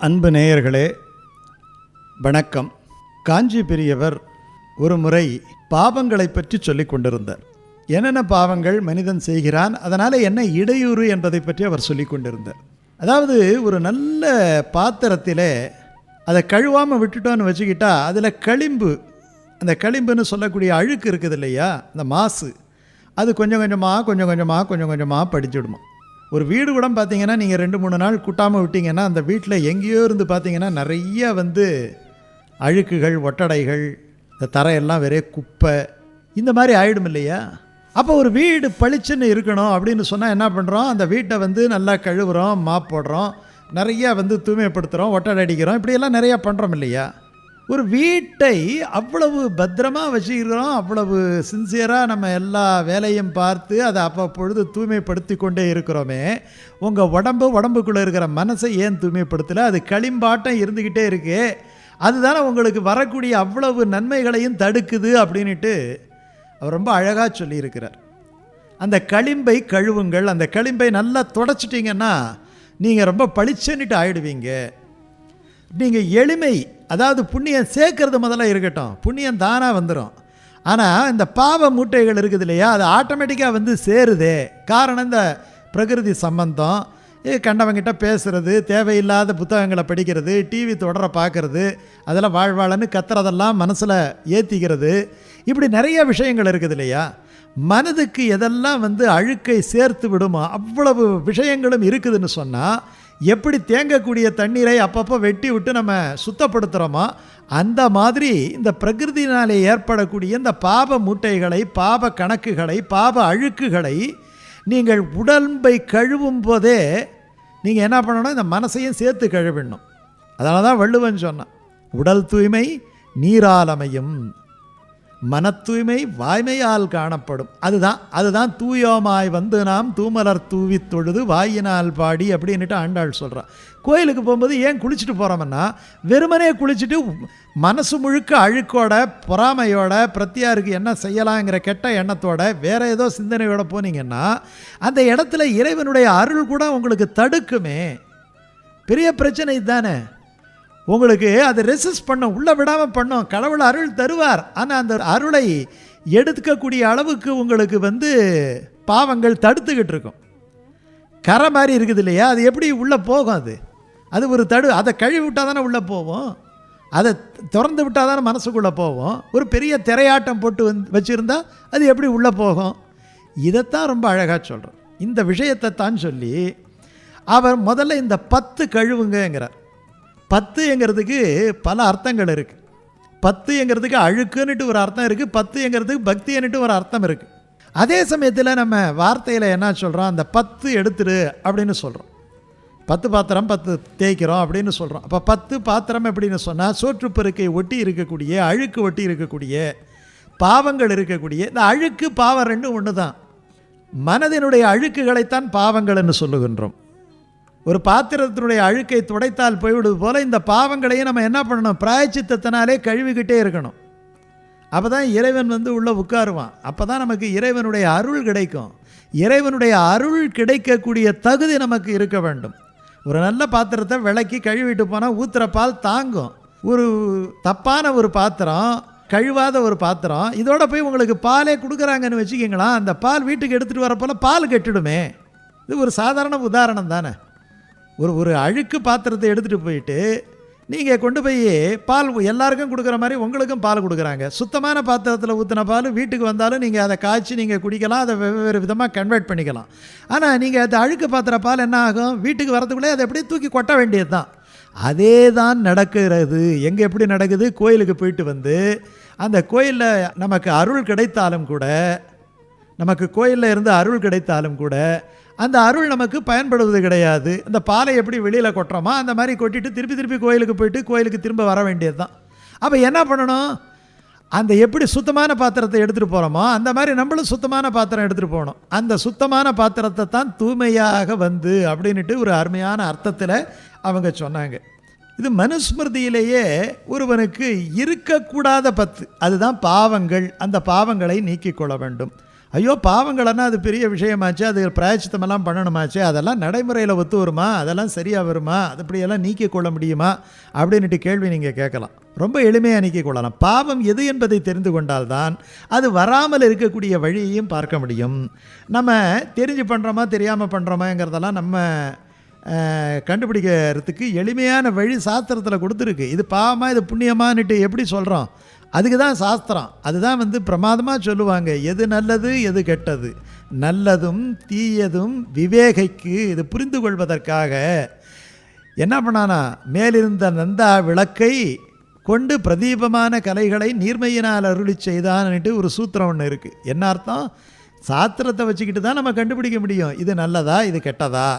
அன்பு நேயர்களே வணக்கம். காஞ்சி பெரியவர் ஒரு முறை பாவங்களை பற்றி சொல்லிக் கொண்டிருந்தார். என்னென்ன பாவங்கள் மனிதன் செய்கிறான் அதனால் என்ன இடையூறு என்பதை பற்றி அவர் சொல்லிக் கொண்டிருந்தார். அதாவது ஒரு நல்ல பாத்திரத்தில் அதை கழுவாமல் விட்டுட்டோன்னு வச்சுக்கிட்டா அதில் களிம்பு அந்த களிம்புன்னு சொல்லக்கூடிய அழுக்கு இருக்குது இல்லையா? அந்த மாசு. அது கொஞ்சம் கொஞ்சமாக கொஞ்சம் கொஞ்சமாக கொஞ்சம் கொஞ்சமாக படிச்சுடுமா? ஒரு வீடு கூட பார்த்தீங்கன்னா நீங்கள் ரெண்டு மூணு நாள் கூட்டாமல் விட்டீங்கன்னா அந்த வீட்டில் எங்கேயோ இருந்து பார்த்தீங்கன்னா நிறைய வந்து அழுக்குகள் ஒட்டடைகள் இந்த தரையெல்லாம் வெறே குப்பை இந்த மாதிரி ஆகிடும் இல்லையா? அப்போ ஒரு வீடு பளிச்சுன்னு இருக்கணும் அப்படின்னு சொன்னால் என்ன பண்ணுறோம் அந்த வீட்டை வந்து நல்லா கழுவுறோம் மாப் போடுறோம் நிறையா வந்து தூய்மைப்படுத்துகிறோம் ஒட்டடை அடிக்கிறோம் இப்படியெல்லாம் நிறையா பண்ணுறோம் இல்லையா? ஒரு வீட்டை அவ்வளவு பத்திரமாக வச்சுக்கிறோம் அவ்வளவு சின்சியராக நம்ம எல்லா வேலையும் பார்த்து அதை அப்பப்பொழுது தூய்மைப்படுத்தி கொண்டே இருக்கிறோமே. உங்கள் உடம்பு உடம்புக்குள்ளே இருக்கிற மனசை ஏன் தூய்மைப்படுத்தலை? அது களிம்பாட்டம் இருந்துக்கிட்டே இருக்கு. அதுதானே உங்களுக்கு வரக்கூடிய அவ்வளவு நன்மைகளையும் தடுக்குது அப்படின்ட்டு அவர் ரொம்ப அழகாக சொல்லியிருக்கிறார். அந்த களிம்பை கழுவுங்கள். அந்த களிம்பை நல்லா தொடச்சிட்டிங்கன்னா நீங்கள் ரொம்ப பளிச்சுன்னுட்டு ஆயிடுவீங்க. நீங்கள் எளிமை அதாவது புண்ணியம் சேர்க்கறது முதல்ல இருக்கட்டும். புண்ணியம் தானாக வந்துடும் ஆனால் இந்த பாவ மூட்டைகள் இருக்குது இல்லையா அது ஆட்டோமேட்டிக்காக வந்து சேருதே. காரணம் இந்த பிரகிருதி சம்பந்தம். ஏ, கண்டவங்கிட்ட பேசுகிறது தேவையில்லாத புத்தகங்களை படிக்கிறது டிவி தொடரை பார்க்குறது அதெல்லாம் வாழ்வாழன்னு கத்துறதெல்லாம் மனசில் ஏற்றிக்கிறது இப்படி நிறைய விஷயங்கள் இருக்குது இல்லையா மனதுக்கு எதெல்லாம் வந்து அழுக்கை சேர்த்து விடுமோ அவ்வளவு விஷயங்களும் இருக்குதுன்னு சொன்னால் எப்படி தேங்கக்கூடிய தண்ணீரை அப்பப்போ வெட்டி விட்டு நம்ம சுத்தப்படுத்துகிறோமோ அந்த மாதிரி இந்த பிரகிருதினாலே ஏற்படக்கூடிய இந்த பாப மூட்டைகளை பாப கணக்குகளை பாப அழுக்குகளை நீங்கள் உடம்பை கழுவும் போதே நீங்கள் என்ன பண்ணணும்? இந்த மனசையும் சேர்த்து கழுவிடணும். அதனால தான் வள்ளுவன் சொன்னான் உடல் தூய்மை நீராலமையும் மன தூய்மை வாய்மையால் காணப்படும். அதுதான் அதுதான் தூயோமாய் வந்து நாம் தூமலர் தூவி தொழுது வாயினால் பாடி அப்படின்னுட்டு ஆண்டாள் சொல்கிறான் கோயிலுக்கு போகும்போது ஏன் குளிச்சுட்டு போகிறோம்னா வெறுமனே குளிச்சுட்டு மனசு முழுக்க அழுக்கோட பொறாமையோட பிரத்தியாருக்கு என்ன செய்யலாங்கிற கெட்ட எண்ணத்தோட வேறு ஏதோ சிந்தனையோடு போனீங்கன்னா அந்த இடத்துல இறைவனுடைய அருள் கூட உங்களுக்கு தடுக்குமே. பெரிய பிரச்சனை தானே உங்களுக்கு அதை ரெசிஸ்ட் பண்ணும் உள்ளே விடாமல் பண்ணும். கடவுள் அருள் தருவார். ஆனால் அந்த அருளை எடுத்துக்கக்கூடிய அளவுக்கு உங்களுக்கு வந்து பாவங்கள் தடுத்துக்கிட்டு இருக்கும். கரை மாதிரி இருக்குது இல்லையா? அது எப்படி உள்ளே போகும் அது? அது ஒரு தடு அதை கழுவி விட்டால் தானே உள்ளே போவோம் அதை திறந்து விட்டால் தானே மனசுக்குள்ளே போவோம் ஒரு பெரிய திரையாட்டம் போட்டு வந்து வச்சுருந்தா அது எப்படி உள்ளே போகும்? இதைத்தான் ரொம்ப அழகாக சொல்கிறோம் இந்த விஷயத்தை தான் சொல்லி அவர் முதல்ல இந்த பத்து கழுவுங்கங்கிறார். பத்துங்கிறதுக்கு பல அர்த்தங்கள் இருக்குது பத்துங்கிறதுக்கு அழுக்குன்னுட்டு ஒரு அர்த்தம் இருக்குது பத்துங்கிறதுக்கு பக்தின்னுட்டு ஒரு அர்த்தம் இருக்குது அதே சமயத்தில் நம்ம வார்த்தையில் என்ன சொல்கிறோம் அந்த பத்து எடுத்துடு அப்படின்னு சொல்கிறோம் பத்து பாத்திரம் பத்து தேய்க்கிறோம் அப்படின்னு சொல்கிறோம் அப்போ பத்து பாத்திரம் அப்படின்னு சொன்னால் சோற்றுப்பெருக்கை ஒட்டி இருக்கக்கூடிய அழுக்கு ஒட்டி இருக்கக்கூடிய பாவங்கள் இருக்கக்கூடிய இந்த அழுக்கு பாவம் ரெண்டும் ஒன்று தான் மனதினுடைய அழுக்குகளைத்தான் பாவங்கள்னு சொல்லுகின்றோம். ஒரு பாத்திரத்தினுடைய அழுக்கை துடைத்தால் போய்விடுவது போல் இந்த பாவங்களையும் நம்ம என்ன பண்ணணும்? பிராயச்சித்தத்தினாலே கழுவிக்கிட்டே இருக்கணும். அப்போ தான் இறைவன் வந்து உள்ளே உட்காருவான். அப்போ தான் நமக்கு இறைவனுடைய அருள் கிடைக்கும். இறைவனுடைய அருள் கிடைக்கக்கூடிய தகுதி நமக்கு இருக்க வேண்டும். ஒரு நல்ல பாத்திரத்தை விளக்கி கழுவிட்டு போனால் ஊத்துற பால் தாங்கும். ஒரு தப்பான ஒரு பாத்திரம் கழுவாத ஒரு பாத்திரம் இதோட போய் உங்களுக்கு பாலே கொடுக்குறாங்கன்னு வச்சுக்கிங்களேன் அந்த பால் வீட்டுக்கு எடுத்துகிட்டு வரப்போல பால் கெட்டுடுமே. இது ஒரு சாதாரண உதாரணம் தானே. ஒரு ஒரு அழுக்கு பாத்திரத்தை எடுத்துகிட்டு போயிட்டு நீங்கள் கொண்டு போய் பால் எல்லாருக்கும் கொடுக்குற மாதிரி உங்களுக்கும் பால் கொடுக்குறாங்க. சுத்தமான பாத்திரத்தில் ஊற்றின பால் வீட்டுக்கு வந்தாலும் நீங்கள் அதை காய்ச்சி நீங்கள் குடிக்கலாம் அதை வெவ்வேறு விதமாக கன்வெர்ட் பண்ணிக்கலாம். ஆனால் நீங்கள் அந்த அழுக்கு பாத்திர பால் என்ன ஆகும்? வீட்டுக்கு வரதுக்குள்ளே அதை அப்படியே தூக்கி கொட்ட வேண்டியது தான் அதே தான் நடக்கிறது. எங்கே எப்படி நடக்குது? கோயிலுக்கு போயிட்டு வந்து அந்த கோயிலில் நமக்கு அருள் கிடைத்தாலும் கூட நமக்கு கோயிலில் இருந்து அருள் கிடைத்தாலும் கூட அந்த அருள் நமக்கு பயன்படுவது கிடையாது. அந்த பாலை எப்படி வெளியில் கொட்டுறோமோ அந்த மாதிரி கொட்டிட்டு திருப்பி திருப்பி கோயிலுக்கு போயிட்டு கோயிலுக்கு திரும்ப வர வேண்டியது தான் அப்போ என்ன பண்ணணும்? அந்த எப்படி சுத்தமான பாத்திரத்தை எடுத்துகிட்டு போகிறோமோ அந்த மாதிரி நம்மளும் சுத்தமான பாத்திரம் எடுத்துகிட்டு போகணும். அந்த சுத்தமான பாத்திரத்தை தான் தூய்மையாக வந்து அப்படின்ட்டு ஒரு அருமையான அர்த்தத்தில் அவங்க சொன்னாங்க. இது மனுஸ்மிருதியிலேயே ஒருவனுக்கு இருக்கக்கூடாத பத்து. அதுதான் பாவங்கள். அந்த பாவங்களை நீக்கிக் கொள்ள வேண்டும். ஐயோ பாவங்களன்னா அது பெரிய விஷயமாச்சு அது பிராயச்சித்தமெல்லாம் பண்ணணுமாச்சு அதெல்லாம் நடைமுறையில் ஒத்து வருமா அதெல்லாம் சரியாக வருமா அது இப்படியெல்லாம் நீக்கிக் கொள்ள முடியுமா அப்படின்ட்டு கேள்வி நீங்கள் கேட்கலாம். ரொம்ப எளிமையாக நீக்கிக்கொள்ளலாம் பாவம் எது என்பதை தெரிந்து கொண்டால்தான் அது வராமல் இருக்கக்கூடிய வழியையும் பார்க்க முடியும். நம்ம தெரிஞ்சு பண்ணுறோமா தெரியாமல் பண்ணுறோமாங்கிறதெல்லாம் நம்ம கண்டுபிடிக்கிறதுக்கு எளிமையான வழி சாஸ்திரத்தில் கொடுத்துருக்கு. இது பாவமாக இது புண்ணியமானுட்டு எப்படி சொல்கிறோம் அதுக்கு தான் சாஸ்திரம். அதுதான் வந்து பிரமாதமாக சொல்லுவாங்க. எது நல்லது எது கெட்டது. நல்லதும் தீயதும் விவேகைக்கு இது புரிந்து கொள்வதற்காக என்ன பண்ணானா மேலிருந்த நந்தா விளக்கை கொண்டு பிரதீபமான கலைகளை நீர்மையினால் அருளி செய்தான்னுட்டு ஒரு சூத்திரம் ஒன்று இருக்குது என்ன அர்த்தம்? சாஸ்திரத்தை வச்சுக்கிட்டு தான் நம்ம கண்டுபிடிக்க முடியும். இது நல்லதா இது கெட்டதா?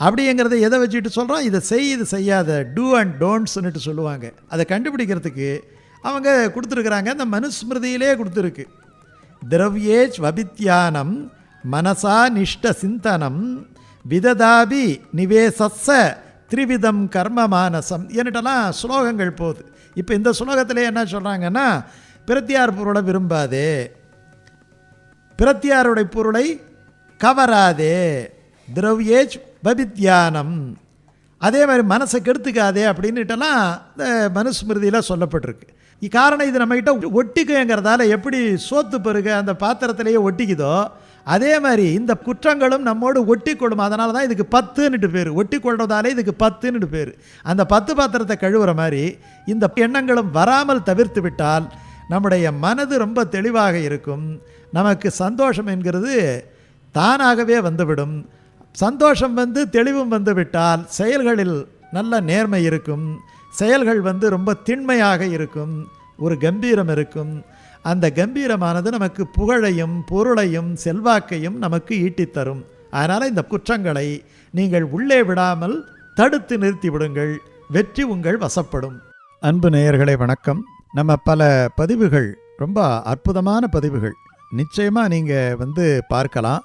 அப்படிங்கிறத எதை வச்சுக்கிட்டு சொல்கிறோம் இதை செய் இது செய்யாத டூ அண்ட் டோன்ட்ஸ்னுட்டு சொல்லுவாங்க. அதை கண்டுபிடிக்கிறதுக்கு அவங்க கொடுத்துருக்குறாங்க அந்த மனுஸ்மிருதியிலே கொடுத்துருக்கு. திரவ்யேச் வபித்யானம் மனசா நிஷ்ட சிந்தனம் விததாபி நிவேசஸ்ஸ த்ரிவிதம் கர்ம மானசம் என்னட்டெல்லாம் ஸ்லோகங்கள் போகுது. இப்போ இந்த ஸ்லோகத்தில் என்ன சொல்கிறாங்கன்னா பிரத்தியார் பொருளை விரும்பாதே. பிரத்தியாருடைய பொருளை கவராதே. திரவியேஜ் பபித்யானம் அதே மாதிரி மனசை கெடுத்துக்காதே அப்படின்னுட்டெல்லாம் இந்த மனுஸ்மிருதியில் சொல்லப்பட்டிருக்கு. காரணம் இது நம்மகிட்ட ஒட்டிக்குங்கிறதால எப்படி சோத்து பருக அந்த பாத்திரத்திலேயே ஒட்டிக்குதோ அதே மாதிரி இந்த குற்றங்களும் நம்மோடு ஒட்டி கொள்ளும் அதனால தான் இதுக்கு பத்துன்னுட்டு பேர். ஒட்டி கொள்றதாலே இதுக்கு பத்துன்னுட்டு பேர். அந்த பத்து பாத்திரத்தை கழுவுற மாதிரி இந்த எண்ணங்களும் வராமல் தவிர்த்து விட்டால் நம்முடைய மனது ரொம்ப தெளிவாக இருக்கும். நமக்கு சந்தோஷம் என்கிறது தானாகவே வந்துவிடும். சந்தோஷம் வந்து தெளிவும் வந்துவிட்டால் செயல்களில் நல்ல நேர்மை இருக்கும். செயல்கள் வந்து ரொம்ப திண்மையாக இருக்கும் ஒரு கம்பீரம் இருக்கும். அந்த கம்பீரமானது நமக்கு புகழையும் பொருளையும் செல்வாக்கையும் நமக்கு ஈட்டித்தரும் அதனால் இந்த குற்றங்களை நீங்கள் உள்ளே விடாமல் தடுத்து நிறுத்தி விடுங்கள். வெற்றி உங்கள் வசப்படும். அன்பு நேயர்களே வணக்கம். நம்ம பல பதிவுகள் ரொம்ப அற்புதமான பதிவுகள். நிச்சயமாக நீங்கள் வந்து பார்க்கலாம்.